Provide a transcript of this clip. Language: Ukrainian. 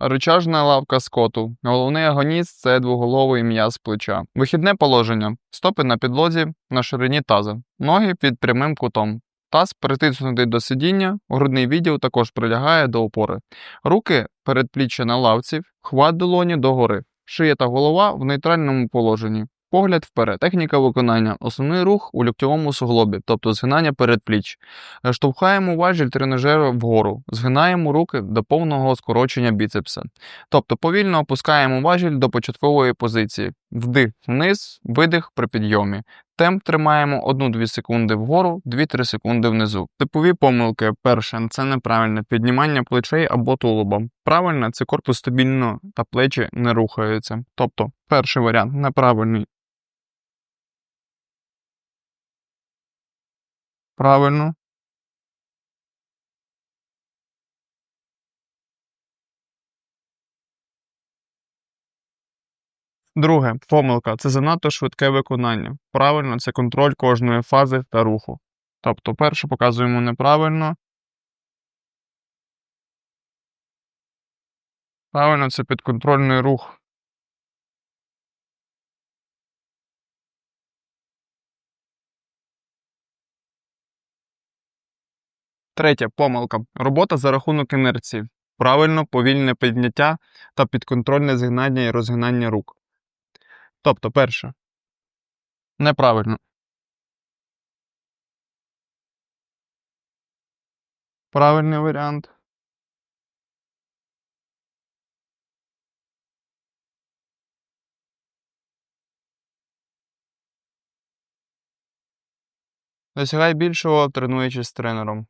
Рычажна лавка скоту. Головний агоніст це двоголовий м'яз плеча. Вихідне положення. Стопи на підлозі на ширині таза. Ноги під прямим кутом. Таз притиснутий до сидіння, грудний відділ також прилягає до опори. Руки передпліччя на лавці, хват долоні догори. Шия та голова в нейтральному положенні. Погляд вперед. Техніка виконання. Основний рух у ліктьовому суглобі, тобто згинання передпліч. Штовхаємо важіль тренажеру вгору, згинаємо руки до повного скорочення біцепса. Тобто повільно опускаємо важіль до початкової позиції. Вдих вниз, видих при підйомі. Темп тримаємо 1-2 секунди вгору, 2-3 секунди внизу. Типові помилки. Перше це неправильне піднімання плечей або тулуба. Правильно це корпус стабільно та плечі не рухаються. Тобто, перший варіант неправильний. Правильно. Друге, помилка це занадто швидке виконання. Правильно це контроль кожної фази та руху. Тобто, перше показуємо неправильно. Правильно, це підконтрольний рух. Третя помилка. Робота за рахунок інерції. Правильно, повільне підняття та підконтрольне згинання і розгинання рук. Тобто, перше. Неправильно. Правильний варіант. Досягай більшого, тренуючись з тренером.